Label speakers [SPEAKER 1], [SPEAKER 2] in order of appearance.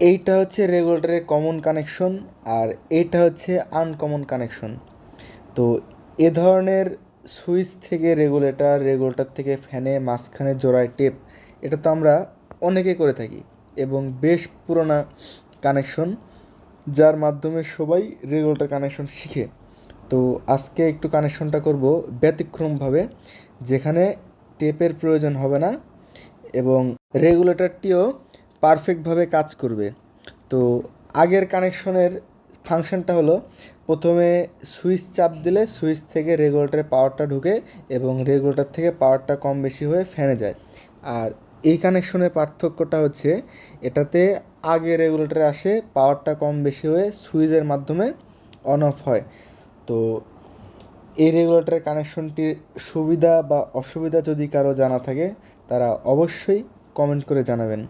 [SPEAKER 1] এইটা হচ্ছে রেগুলেটরের common connection আর এইটা হচ্ছে আনকমন কানেকশন তো এ ধরনের সুইচ থেকে রেগুলেটর রেগুলেটর থেকে ফ্যানে মাঝখানে জোড়ায় টেপ এটা তো আমরা অনেকে করে থাকি এবং বেশ পুরোনো কানেকশন যার মাধ্যমে সবাই রেগুলেটর কানেকশন শিখে। তো আজকে একটু কানেকশনটা করব ব্যতিক্রমভাবে, যেখানে টেপের প্রয়োজন হবে না এবং রেগুলেটরটিও পারফেক্টভাবে কাজ করবে। তো আগের কানেকশনের ফাংশনটা হলো, প্রথমে সুইচ চাপ দিলে সুইচ থেকে রেগুলেটরে পাওয়ারটা ঢুকে এবং রেগুলেটর থেকে পাওয়ারটা কম বেশি হয়ে ফ্যানে যায়। আর এই কানেকশনের পার্থক্যটা হচ্ছে, এটাতে আগে রেগুলেটরে আসে পাওয়ারটা কম বেশি হয়ে সুইচের মাধ্যমে অন অফ হয়। তো এই রেগুলেটরের কানেকশনটির সুবিধা বা অসুবিধা যদি কারও জানা থাকে, তারা অবশ্যই কমেন্ট করে জানাবেন।